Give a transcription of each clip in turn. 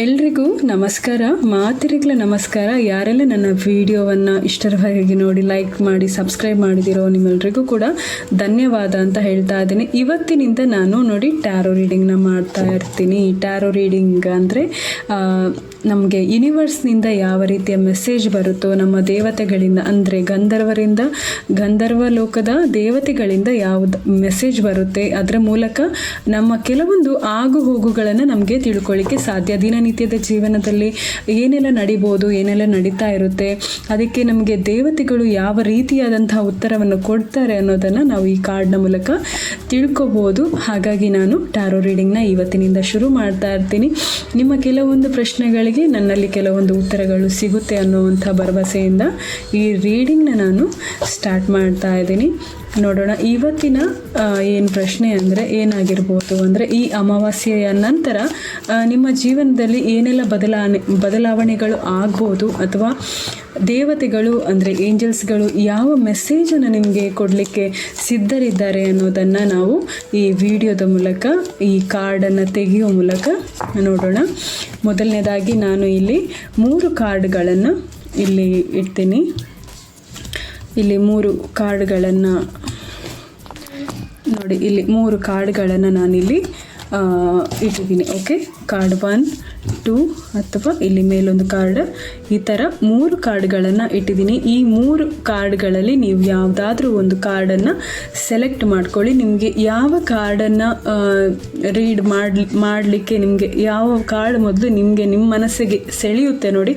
ಎಲ್ರಿಗೂ ನಮಸ್ಕಾರ. ಮಾತಿರಿಗಳ ನಮಸ್ಕಾರ. ಯಾರೆಲ್ಲ ನನ್ನ ವಿಡಿಯೋವನ್ನು ಇಷ್ಟರವಾಗಿ ನೋಡಿ ಲೈಕ್ ಮಾಡಿ, ಸಬ್ಸ್ಕ್ರೈಬ್ ಮಾಡಿದಿರೋ ನಿಮ್ಮೆಲ್ರಿಗೂ ಕೂಡ ಧನ್ಯವಾದ ಅಂತ ಹೇಳ್ತಾ ಇದ್ದೀನಿ. ಇವತ್ತಿನಿಂದ ನಾನು ನೋಡಿ ಟ್ಯಾರೋ ರೀಡಿಂಗ್ನ ಮಾಡ್ತಾ ಇರ್ತೀನಿ. ಟ್ಯಾರೋ ರೀಡಿಂಗ್ ಅಂದರೆ ನಮಗೆ ಯೂನಿವರ್ಸ್ನಿಂದ ಯಾವ ರೀತಿಯ ಮೆಸೇಜ್ ಬರುತ್ತೋ, ನಮ್ಮ ದೇವತೆಗಳಿಂದ ಅಂದರೆ ಗಂಧರ್ವರಿಂದ, ಗಂಧರ್ವ ಲೋಕದ ದೇವತೆಗಳಿಂದ ಯಾವುದು ಮೆಸೇಜ್ ಬರುತ್ತೆ, ಅದರ ಮೂಲಕ ನಮ್ಮ ಕೆಲವೊಂದು ಆಗು ಹೋಗುಗಳನ್ನು ನಮಗೆ ತಿಳ್ಕೊಳ್ಳಿಕ್ಕೆ ಸಾಧ್ಯ. ದಿನನಿತ್ಯದ ಜೀವನದಲ್ಲಿ ಏನೆಲ್ಲ ನಡಿಬೋದು, ಏನೆಲ್ಲ ನಡೀತಾ ಇರುತ್ತೆ, ಅದಕ್ಕೆ ನಮಗೆ ದೇವತೆಗಳು ಯಾವ ರೀತಿಯಾದಂತಹ ಉತ್ತರವನ್ನು ಕೊಡ್ತಾರೆ ಅನ್ನೋದನ್ನು ನಾವು ಈ ಕಾರ್ಡ್ನ ಮೂಲಕ ತಿಳ್ಕೊಬೋದು. ಹಾಗಾಗಿ ನಾನು ಟ್ಯಾರೋ ರೀಡಿಂಗ್ನ ಇವತ್ತಿನಿಂದ ಶುರು ಮಾಡ್ತಾ ಇರ್ತೀನಿ. ನಿಮ್ಮ ಕೆಲವೊಂದು ಪ್ರಶ್ನೆಗಳಿಗೆ ನನ್ನಲ್ಲಿ ಕೆಲವೊಂದು ಉತ್ತರಗಳು ಸಿಗುತ್ತೆ ಅನ್ನುವಂಥ ಭರವಸೆಯಿಂದ ಈ ರೀಡಿಂಗ್ನ ನಾನು ಸ್ಟಾರ್ಟ್ ಮಾಡ್ತಾ ಇದ್ದೀನಿ. ನೋಡೋಣ. ಇವತ್ತಿನ ಏನು ಪ್ರಶ್ನೆ ಅಂದರೆ ಏನಾಗಿರ್ಬೋದು ಅಂದರೆ ಈ ಅಮಾವಾಸ್ಯೆಯ ನಂತರ ನಿಮ್ಮ ಜೀವನದಲ್ಲಿ ಏನೆಲ್ಲ ಬದಲಾವಣೆ, ಬದಲಾವಣೆಗಳು ಆಗ್ಬೋದು ಅಥವಾ ದೇವತೆಗಳು ಅಂದರೆ ಏಂಜಲ್ಸ್ಗಳು ಯಾವ ಮೆಸೇಜನ್ನು ನಿಮಗೆ ಕೊಡಲಿಕ್ಕೆ ಸಿದ್ಧರಿದ್ದಾರೆ ಅನ್ನೋದನ್ನು ನಾವು ಈ ವಿಡಿಯೋದ ಮೂಲಕ, ಈ ಕಾರ್ಡನ್ನು ತೆಗೆಯುವ ಮೂಲಕ ನೋಡೋಣ. ಮೊದಲನೇದಾಗಿ ನಾನು ಇಲ್ಲಿ ಮೂರು ಕಾರ್ಡ್ಗಳನ್ನು ಇಲ್ಲಿ ಇಡ್ತೀನಿ. ಇಲ್ಲಿ ಮೂರು ಕಾರ್ಡ್ಗಳನ್ನು ನೋಡಿ, ಇಲ್ಲಿ ಮೂರು ಕಾರ್ಡ್ಗಳನ್ನು ನಾನಿಲ್ಲಿ ಇಟ್ಟಿದ್ದೀನಿ ಓಕೆ ಕಾರ್ಡ್ ಒನ್ ಟೂ ಅಥವಾ ಇಲ್ಲಿ ಮೇಲೊಂದು ಕಾರ್ಡ್ ಈ ಥರ ಮೂರು ಕಾರ್ಡ್ಗಳನ್ನು ಇಟ್ಟಿದ್ದೀನಿ. ಈ ಮೂರು ಕಾರ್ಡ್ಗಳಲ್ಲಿ ನೀವು ಯಾವುದಾದ್ರೂ ಒಂದು ಕಾರ್ಡನ್ನು ಸೆಲೆಕ್ಟ್ ಮಾಡ್ಕೊಳ್ಳಿ. ನಿಮಗೆ ಯಾವ ಕಾರ್ಡನ್ನು ರೀಡ್ ಮಾಡಲಿ, ಮಾಡಲಿಕ್ಕೆ ನಿಮಗೆ ಯಾವ ಕಾರ್ಡ್ ಮೊದಲು ನಿಮಗೆ ನಿಮ್ಮ ಮನಸ್ಸಿಗೆ ಸೆಳೆಯುತ್ತೆ ನೋಡಿ,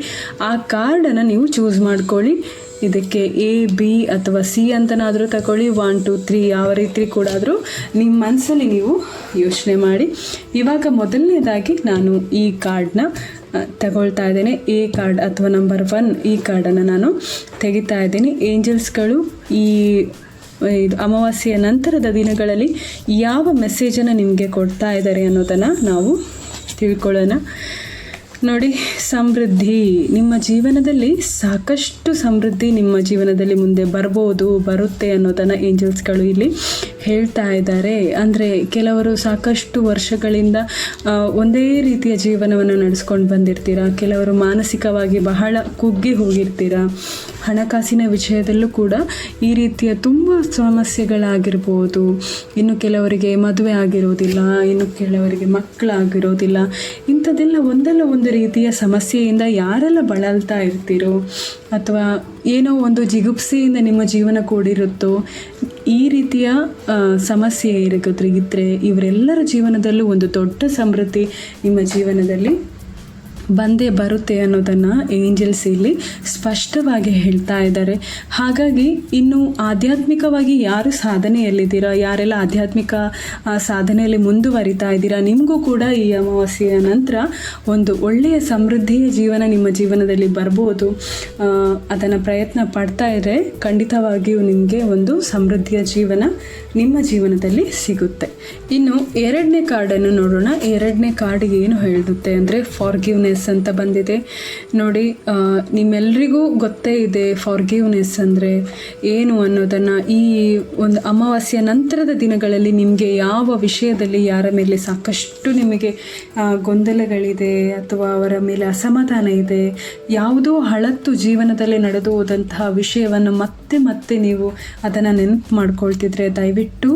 ಆ ಕಾರ್ಡನ್ನು ನೀವು ಚೂಸ್ ಮಾಡ್ಕೊಳ್ಳಿ. ಇದಕ್ಕೆ ಎ ಬಿ ಅಥವಾ ಸಿ ಅಂತನಾದರೂ ತಗೊಳ್ಳಿ. ಒನ್ ಟು ತ್ರೀ ಯಾವ ರೀತಿ ಕೂಡ ಆದರೂ ನಿಮ್ಮ ಮನಸ್ಸಲ್ಲಿ ನೀವು ಯೋಚನೆ ಮಾಡಿ. ಇವಾಗ ಮೊದಲನೇದಾಗಿ ನಾನು ಈ ಕಾರ್ಡ್ನ ಆ, ತಗೊಳ್ತಾ ಇದ್ದೇನೆ. ಎ ಕಾರ್ಡ್ ಅಥವಾ ನಂಬರ್ ಒನ್ ಈ ಕಾರ್ಡನ್ನು ನಾನು ತೆಗಿತಾ ಇದ್ದೀನಿ. ಏಂಜಲ್ಸ್ಗಳು ಈ ಇದು ಅಮಾವಾಸ್ಯೆಯ ನಂತರದ ದಿನಗಳಲ್ಲಿ ಯಾವ ಮೆಸೇಜನ್ನು ನಿಮಗೆ ಕೊಡ್ತಾ ಇದ್ದಾರೆ ಅನ್ನೋದನ್ನು ನಾವು ತಿಳ್ಕೊಳ್ಳೋಣ. ನೋಡಿ, ಸಮೃದ್ಧಿ. ನಿಮ್ಮ ಜೀವನದಲ್ಲಿ ಸಾಕಷ್ಟು ಸಮೃದ್ಧಿ ನಿಮ್ಮ ಜೀವನದಲ್ಲಿ ಮುಂದೆ ಬರ್ಬೋದು, ಬರುತ್ತೆ ಅನ್ನೋದನ್ನು ಏಂಜಲ್ಸ್ಗಳು ಇಲ್ಲಿ ಹೇಳ್ತಾ ಇದ್ದಾರೆ. ಅಂದರೆ ಕೆಲವರು ಸಾಕಷ್ಟು ವರ್ಷಗಳಿಂದ ಒಂದೇ ರೀತಿಯ ಜೀವನವನ್ನು ನಡೆಸ್ಕೊಂಡು ಬಂದಿರ್ತೀರ? ಕೆಲವರು ಮಾನಸಿಕವಾಗಿ ಬಹಳ ಕುಗ್ಗಿ ಹೋಗಿರ್ತೀರಾ? ಹಣಕಾಸಿನ ವಿಷಯದಲ್ಲೂ ಕೂಡ ಈ ರೀತಿಯ ತುಂಬ ಸಮಸ್ಯೆಗಳಾಗಿರ್ಬೋದು. ಇನ್ನು ಕೆಲವರಿಗೆ ಮದುವೆ ಆಗಿರೋದಿಲ್ಲ, ಇನ್ನು ಕೆಲವರಿಗೆ ಮಕ್ಕಳಾಗಿರೋದಿಲ್ಲ. ಇಂಥದ್ದೆಲ್ಲ ಒಂದಲ್ಲ ಒಂದು ರೀತಿಯ ಸಮಸ್ಯೆಯಿಂದ ಯಾರೆಲ್ಲ ಬಳಲ್ತಾ ಇರ್ತೀರೋ ಅಥವಾ ಏನೋ ಒಂದು ಜಿಗುಪ್ಸೆಯಿಂದ ನಿಮ್ಮ ಜೀವನ ಕೂಡಿರುತ್ತೋ, ಈ ರೀತಿಯ ಸಮಸ್ಯೆ ಇರೋದ್ರ ಇದ್ದರೆ ಇವರೆಲ್ಲರ ಜೀವನದಲ್ಲೂ ಒಂದು ದೊಡ್ಡ ಸಮೃದ್ಧಿ ನಿಮ್ಮ ಜೀವನದಲ್ಲಿ ಬಂದೇ ಬರುತ್ತೆ ಅನ್ನೋದನ್ನು ಏಂಜಲ್ಸ್ ಇಲ್ಲಿ ಸ್ಪಷ್ಟವಾಗಿ ಹೇಳ್ತಾ ಇದ್ದಾರೆ. ಹಾಗಾಗಿ ಇನ್ನು ಆಧ್ಯಾತ್ಮಿಕವಾಗಿ ಯಾರು ಸಾಧನೆಯಲ್ಲಿದ್ದೀರಾ? ಯಾರೆಲ್ಲ ಆಧ್ಯಾತ್ಮಿಕ ಸಾಧನೆಯಲ್ಲಿ ಮುಂದುವರಿತಾ ಇದ್ದೀರಾ? ನಿಮಗೂ ಕೂಡ ಈ ಅಮಾವಾಸ್ಯೆಯ ನಂತರ ಒಂದು ಒಳ್ಳೆಯ ಸಮೃದ್ಧಿಯ ಜೀವನ ನಿಮ್ಮ ಜೀವನದಲ್ಲಿ ಬರ್ಬೋದು. ಅದನ್ನು ಪ್ರಯತ್ನ ಪಡ್ತಾ ಇದ್ದರೆ ಖಂಡಿತವಾಗಿಯೂ ನಿಮಗೆ ಒಂದು ಸಮೃದ್ಧಿಯ ಜೀವನ ನಿಮ್ಮ ಜೀವನದಲ್ಲಿ ಸಿಗುತ್ತೆ. ಇನ್ನು ಎರಡನೇ ಕಾರ್ಡನ್ನು ನೋಡೋಣ. ಎರಡನೇ ಕಾರ್ಡ್ ಏನು ಹೇಳುತ್ತೆ ಅಂದರೆ ಫಾರ್ಗಿವ್ನೆಸ್ ಅಂತ ಬಂದಿದೆ. ನೋಡಿ ನಿಮ್ಮೆಲ್ರಿಗೂ ಗೊತ್ತೇ ಇದೆ ಫಾರ್ಗಿವ್ನೆಸ್ ಅಂದರೆ ಏನು ಅನ್ನೋದನ್ನು. ಈ ಒಂದು ಅಮಾವಾಸ್ಯ ನಂತರದ ದಿನಗಳಲ್ಲಿ ನಿಮಗೆ ಯಾವ ವಿಷಯದಲ್ಲಿ ಯಾರ ಮೇಲೆ ಸಾಕಷ್ಟು ನಿಮಗೆ ಗೊಂದಲಗಳಿದೆ ಅಥವಾ ಅವರ ಮೇಲೆ ಅಸಮಾಧಾನ ಇದೆ, ಯಾವುದೋ ಹಳತ್ತು ಜೀವನದಲ್ಲಿ ನಡೆದು ಹೋದಂತಹ ವಿಷಯವನ್ನು ಮತ್ತೆ ಮತ್ತೆ ನೀವು ಅದನ್ನು ನೆನಪು ಮಾಡ್ಕೊಳ್ತಿದ್ರೆ ದಯವಿಟ್ಟು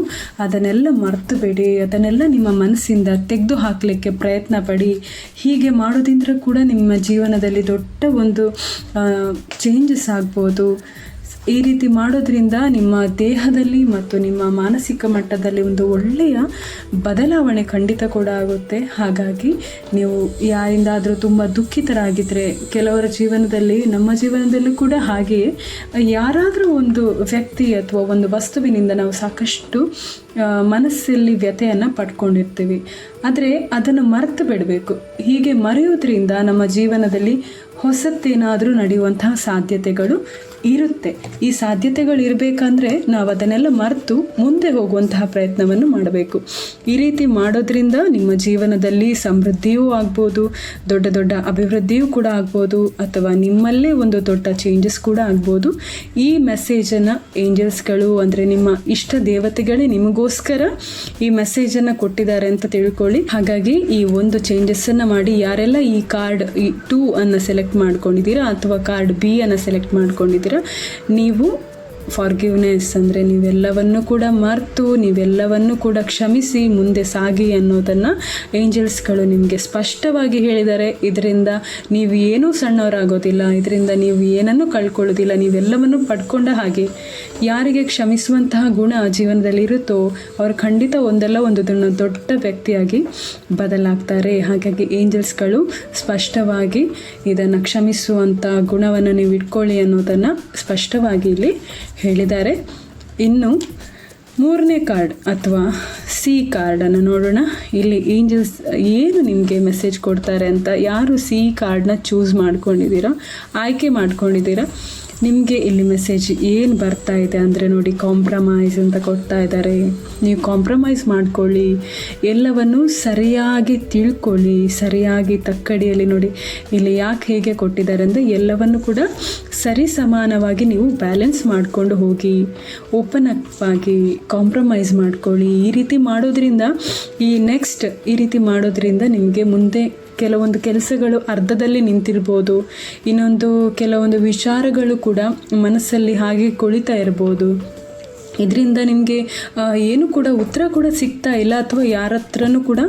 ಅದನ್ನೆಲ್ಲ ಮರೆತು ಬಿಡಿ, ಅದನ್ನೆಲ್ಲ ನಿಮ್ಮ ಮನಸ್ಸಿಂದ ತೆಗೆದು ಹಾಕಲಿಕ್ಕೆ ಪ್ರಯತ್ನ ಪಡಿ. ಹೀಗೆ ಮಾಡೋದ್ರಿಂದ ಕೂಡ ನಿಮ್ಮ ಜೀವನದಲ್ಲಿ ದೊಡ್ಡ ಒಂದು ಚೇಂಜಸ್ ಆಗ್ಬೋದು. ಈ ರೀತಿ ಮಾಡೋದ್ರಿಂದ ನಿಮ್ಮ ದೇಹದಲ್ಲಿ ಮತ್ತು ನಿಮ್ಮ ಮಾನಸಿಕ ಮಟ್ಟದಲ್ಲಿ ಒಂದು ಒಳ್ಳೆಯ ಬದಲಾವಣೆ ಖಂಡಿತ ಕೂಡ ಆಗುತ್ತೆ. ಹಾಗಾಗಿ ನೀವು ಯಾರಿಂದಾದರೂ ತುಂಬ ದುಃಖಿತರಾಗಿದ್ದರೆ ಕೆಲವರ ಜೀವನದಲ್ಲಿ, ನಮ್ಮ ಜೀವನದಲ್ಲೂ ಕೂಡ ಹಾಗೆಯೇ. ಯಾರಾದರೂ ಒಂದು ವ್ಯಕ್ತಿ ಅಥವಾ ಒಂದು ವಸ್ತುವಿನಿಂದ ನಾವು ಸಾಕಷ್ಟು ಮನಸ್ಸಲ್ಲಿ ವ್ಯಥೆಯನ್ನು ಪಡ್ಕೊಂಡಿರ್ತೀವಿ. ಆದರೆ ಅದನ್ನು ಮರೆತು ಬಿಡಬೇಕು. ಹೀಗೆ ಮರೆಯೋದ್ರಿಂದ ನಮ್ಮ ಜೀವನದಲ್ಲಿ ಹೊಸತ್ತೇನಾದರೂ ನಡೆಯುವಂತಹ ಸಾಧ್ಯತೆಗಳು ಇರುತ್ತೆ. ಈ ಸಾಧ್ಯತೆಗಳು ಇರಬೇಕಂದ್ರೆ ನಾವು ಅದನ್ನೆಲ್ಲ ಮರೆತು ಮುಂದೆ ಹೋಗುವಂತಹ ಪ್ರಯತ್ನವನ್ನು ಮಾಡಬೇಕು. ಈ ರೀತಿ ಮಾಡೋದ್ರಿಂದ ನಿಮ್ಮ ಜೀವನದಲ್ಲಿ ಸಮೃದ್ಧಿಯೂ ಆಗ್ಬೋದು, ದೊಡ್ಡ ದೊಡ್ಡ ಅಭಿವೃದ್ಧಿಯೂ ಕೂಡ ಆಗ್ಬೋದು, ಅಥವಾ ನಿಮ್ಮಲ್ಲೇ ಒಂದು ದೊಡ್ಡ ಚೇಂಜಸ್ ಕೂಡ ಆಗ್ಬೋದು. ಈ ಮೆಸೇಜನ್ನು ಏಂಜಲ್ಸ್ಗಳು ಅಂದರೆ ನಿಮ್ಮ ಇಷ್ಟ ದೇವತೆಗಳೇ ನಿಮಗೋಸ್ಕರ ಈ ಮೆಸೇಜನ್ನು ಕೊಟ್ಟಿದ್ದಾರೆ ಅಂತ ತಿಳ್ಕೊಳ್ಳಿ. ಹಾಗಾಗಿ ಈ ಒಂದು ಚೇಂಜಸ್ಸನ್ನು ಮಾಡಿ ಯಾರೆಲ್ಲ ಈ ಕಾರ್ಡ್ ಈ ಟೂ ಅನ್ನು ಸೆಲೆಕ್ಟ್ ಮಾಡ್ಕೊಂಡಿದ್ದೀರಾ ಅಥವಾ ಕಾರ್ಡ್ ಬಿ ಅನ್ನು ಸೆಲೆಕ್ಟ್ ಮಾಡ್ಕೊಂಡಿದ್ದೀರಾ ನೀವು ಫಾರ್ಗಿವ್ನೆಸ್ ಅಂದರೆ ನೀವೆಲ್ಲವನ್ನು ಕೂಡ ಮರೆತು, ನೀವೆಲ್ಲವನ್ನು ಕೂಡ ಕ್ಷಮಿಸಿ, ಮುಂದೆ ಸಾಗಿ ಅನ್ನೋದನ್ನು ಏಂಜಲ್ಸ್ಗಳು ನಿಮಗೆ ಸ್ಪಷ್ಟವಾಗಿ ಹೇಳಿದ್ದಾರೆ. ಇದರಿಂದ ನೀವು ಏನೂ ಸಣ್ಣವರಾಗೋದಿಲ್ಲ. ಇದರಿಂದ ನೀವು ಏನನ್ನು ಕಳ್ಕೊಳ್ಳೋದಿಲ್ಲ. ನೀವೆಲ್ಲವನ್ನು ಪಡ್ಕೊಂಡ ಹಾಗೆ ಯಾರಿಗೆ ಕ್ಷಮಿಸುವಂತಹ ಗುಣ ಜೀವನದಲ್ಲಿ ಇರುತ್ತೋ ಅವರು ಖಂಡಿತ ಒಂದಲ್ಲ ಒಂದು ದೊಡ್ಡ ವ್ಯಕ್ತಿಯಾಗಿ ಬದಲಾಗ್ತಾರೆ. ಹಾಗಾಗಿ ಏಂಜಲ್ಸ್ಗಳು ಸ್ಪಷ್ಟವಾಗಿ ಇದನ್ನು ಕ್ಷಮಿಸುವಂಥ ಗುಣವನ್ನು ನೀವು ಇಟ್ಕೊಳ್ಳಿ ಅನ್ನೋದನ್ನು ಸ್ಪಷ್ಟವಾಗಿ ಇಲ್ಲಿ ಹೇಳಿದ್ದಾರೆ. ಇನ್ನು ಮೂರನೇ ಕಾರ್ಡ್ ಅಥವಾ ಸಿ ಕಾರ್ಡನ್ನು ನೋಡೋಣ. ಇಲ್ಲಿ ಏಂಜಲ್ಸ್ ಏನು ನಿಮಗೆ ಮೆಸೇಜ್ ಕೊಡ್ತಾರೆ ಅಂತ, ಯಾರು ಸಿ ಕಾರ್ಡನ್ನ ಚೂಸ್ ಮಾಡ್ಕೊಂಡಿದ್ದೀರಾ, ಆಯ್ಕೆ ಮಾಡ್ಕೊಂಡಿದ್ದೀರಾ? ನಿಮಗೆ ಇಲ್ಲಿ ಮೆಸೇಜ್ ಏನು ಬರ್ತಾ ಇದೆ ಅಂದರೆ ನೋಡಿ ಕಾಂಪ್ರಮೈಸ್ ಅಂತ ಕೊಡ್ತಾ ಇದ್ದಾರೆ. ನೀವು ಕಾಂಪ್ರಮೈಸ್ ಮಾಡ್ಕೊಳ್ಳಿ. ಎಲ್ಲವನ್ನು ಸರಿಯಾಗಿ ತಿಳ್ಕೊಳ್ಳಿ. ಸರಿಯಾಗಿ ತಕ್ಕಡಿಯಲ್ಲಿ ನೋಡಿ ಇಲ್ಲಿ ಯಾಕೆ ಹೇಗೆ ಕೊಟ್ಟಿದ್ದಾರೆ ಅಂದರೆ ಎಲ್ಲವನ್ನು ಕೂಡ ಸರಿ ಸಮಾನವಾಗಿ ನೀವು ಬ್ಯಾಲೆನ್ಸ್ ಮಾಡಿಕೊಂಡು ಹೋಗಿ. ಓಪನ್ ಅಪ್ ಆಗಿ ಕಾಂಪ್ರಮೈಸ್ ಮಾಡ್ಕೊಳ್ಳಿ. ಈ ರೀತಿ ಮಾಡೋದ್ರಿಂದ ಈ ನೆಕ್ಸ್ಟ್ ಈ ರೀತಿ ಮಾಡೋದ್ರಿಂದ ನಿಮಗೆ ಮುಂದೆ ಕೆಲವೊಂದು ಕೆಲಸಗಳು ಅರ್ಧದಲ್ಲಿ ನಿಂತಿರ್ಬೋದು, ಇನ್ನೊಂದು ಕೆಲವೊಂದು ವಿಚಾರಗಳು ಕೂಡ ಮನಸ್ಸಲ್ಲಿ ಹಾಗೆ ಕುಳಿತಾ ಇರ್ಬೋದು. ಇದರಿಂದ ನಿಮಗೆ ಏನು ಕೂಡ ಉತ್ತರ ಕೂಡ ಸಿಗ್ತಾ ಇಲ್ಲ ಅಥವಾ ಯಾರ ಹತ್ರನೂ ಕೂಡ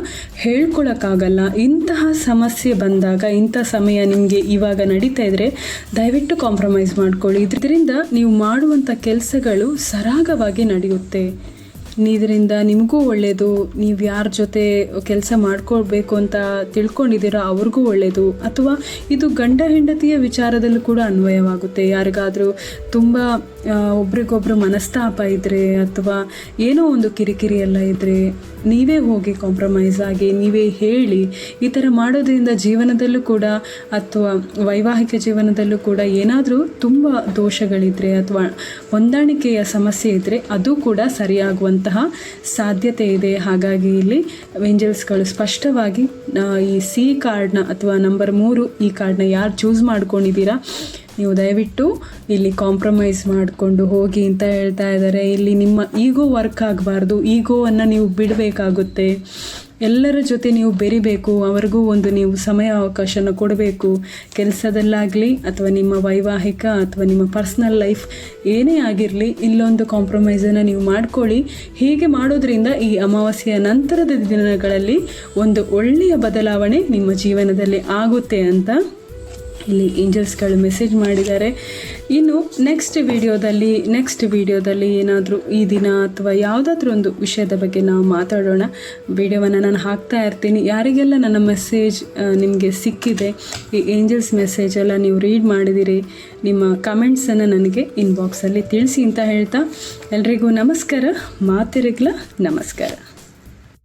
ಹೇಳ್ಕೊಳಕ್ಕಾಗಲ್ಲ. ಇಂತಹ ಸಮಸ್ಯೆ ಬಂದಾಗ, ಇಂಥ ಸಮಯ ನಿಮಗೆ ಇವಾಗ ನಡೀತಾ ಇದ್ದರೆ ದಯವಿಟ್ಟು ಕಾಂಪ್ರಮೈಸ್ ಮಾಡ್ಕೊಳ್ಳಿ. ಇದರಿಂದ ನೀವು ಮಾಡುವಂಥ ಕೆಲಸಗಳು ಸರಾಗವಾಗಿ ನಡೆಯುತ್ತೆ. ಇದರಿಂದ ನಿಮಗೂ ಒಳ್ಳೆಯದು ನೀವು ಯಾರ ಜೊತೆ ಕೆಲಸ ಮಾಡ್ಕೊಳ್ಬೇಕು ಅಂತ ತಿಳ್ಕೊಂಡಿದ್ದೀರೋ ಅವ್ರಿಗೂ ಒಳ್ಳೆಯದು ಅಥವಾ ಇದು ಗಂಡ ಹೆಂಡತಿಯ ವಿಚಾರದಲ್ಲೂ ಕೂಡ ಅನ್ವಯವಾಗುತ್ತೆ. ಯಾರಿಗಾದರೂ ತುಂಬ ಒಬ್ರಿಗೊಬ್ರು ಮನಸ್ತಾಪ ಇದ್ದರೆ ಅಥವಾ ಏನೋ ಒಂದು ಕಿರಿಕಿರಿ ಎಲ್ಲ ಇದ್ದರೆ ನೀವೇ ಹೋಗಿ ಕಾಂಪ್ರಮೈಸ್ ಆಗಿ, ನೀವೇ ಹೇಳಿ ಈ ಥರ ಮಾಡೋದ್ರಿಂದ ಜೀವನದಲ್ಲೂ ಕೂಡ ಅಥವಾ ವೈವಾಹಿಕ ಜೀವನದಲ್ಲೂ ಕೂಡ ಏನಾದರೂ ತುಂಬ ದೋಷಗಳಿದ್ದರೆ ಅಥವಾ ಹೊಂದಾಣಿಕೆಯ ಸಮಸ್ಯೆ ಇದ್ದರೆ ಅದು ಕೂಡ ಸರಿಯಾಗುವಂತಹ ಸಾಧ್ಯತೆ ಇದೆ. ಹಾಗಾಗಿ ಇಲ್ಲಿ ಏಂಜಲ್ಸ್ಗಳು ಸ್ಪಷ್ಟವಾಗಿ ಈ ಸಿ ಕಾರ್ಡ್ನ ಅಥವಾ ನಂಬರ್ ಮೂರು ಈ ಕಾರ್ಡ್ನ ಯಾರು ಚೂಸ್ ಮಾಡ್ಕೊಂಡಿದ್ದೀರಾ ನೀವು ದಯವಿಟ್ಟು ಇಲ್ಲಿ ಕಾಂಪ್ರಮೈಸ್ ಮಾಡಿಕೊಂಡು ಹೋಗಿ ಅಂತ ಹೇಳ್ತಾ ಇದ್ದಾರೆ. ಇಲ್ಲಿ ನಿಮ್ಮ ಈಗೋ ವರ್ಕ್ ಆಗಬಾರ್ದು. ಈಗೋವನ್ನು ನೀವು ಬಿಡಬೇಕಾಗುತ್ತೆ. ಎಲ್ಲರ ಜೊತೆ ನೀವು ಬೆರಿಬೇಕು. ಅವ್ರಿಗೂ ಒಂದು ನೀವು ಸಮಯ ಅವಕಾಶನ ಕೊಡಬೇಕು. ಕೆಲಸದಲ್ಲಾಗಲಿ ಅಥವಾ ನಿಮ್ಮ ವೈವಾಹಿಕ ಅಥವಾ ನಿಮ್ಮ ಪರ್ಸ್ನಲ್ ಲೈಫ್ ಏನೇ ಆಗಿರಲಿ ಇಲ್ಲೊಂದು ಕಾಂಪ್ರಮೈಸನ್ನು ನೀವು ಮಾಡ್ಕೊಳ್ಳಿ. ಹೀಗೆ ಮಾಡೋದ್ರಿಂದ ಈ ಅಮಾವಾಸ್ಯೆಯ ನಂತರದ ದಿನಗಳಲ್ಲಿ ಒಂದು ಒಳ್ಳೆಯ ಬದಲಾವಣೆ ನಿಮ್ಮ ಜೀವನದಲ್ಲಿ ಆಗುತ್ತೆ ಅಂತ ಇಲ್ಲಿ ಏಂಜಲ್ಸ್ಗಳು ಮೆಸೇಜ್ ಮಾಡಿದ್ದಾರೆ. ಇನ್ನು ನೆಕ್ಸ್ಟ್ ವಿಡಿಯೋದಲ್ಲಿ ನೆಕ್ಸ್ಟ್ ವಿಡಿಯೋದಲ್ಲಿ ಏನಾದರೂ ಈ ದಿನ ಅಥವಾ ಯಾವುದಾದ್ರೂ ಒಂದು ವಿಷಯದ ಬಗ್ಗೆ ನಾವು ಮಾತಾಡೋಣ. ವಿಡಿಯೋವನ್ನು ನಾನು ಹಾಕ್ತಾ ಇರ್ತೀನಿ. ಯಾರಿಗೆಲ್ಲ ನನ್ನ ಮೆಸೇಜ್ ನಿಮಗೆ ಸಿಕ್ಕಿದೆ, ಈ ಏಂಜಲ್ಸ್ ಮೆಸೇಜ್ ಎಲ್ಲ ನೀವು ರೀಡ್ ಮಾಡಿದಿರಿ, ನಿಮ್ಮ ಕಮೆಂಟ್ಸನ್ನು ನನಗೆ ಇನ್ಬಾಕ್ಸಲ್ಲಿ ತಿಳಿಸಿ ಅಂತ ಹೇಳ್ತಾ ಎಲ್ರಿಗೂ ನಮಸ್ಕಾರ, ಮಾತಿರಿಗ್ಲ ನಮಸ್ಕಾರ.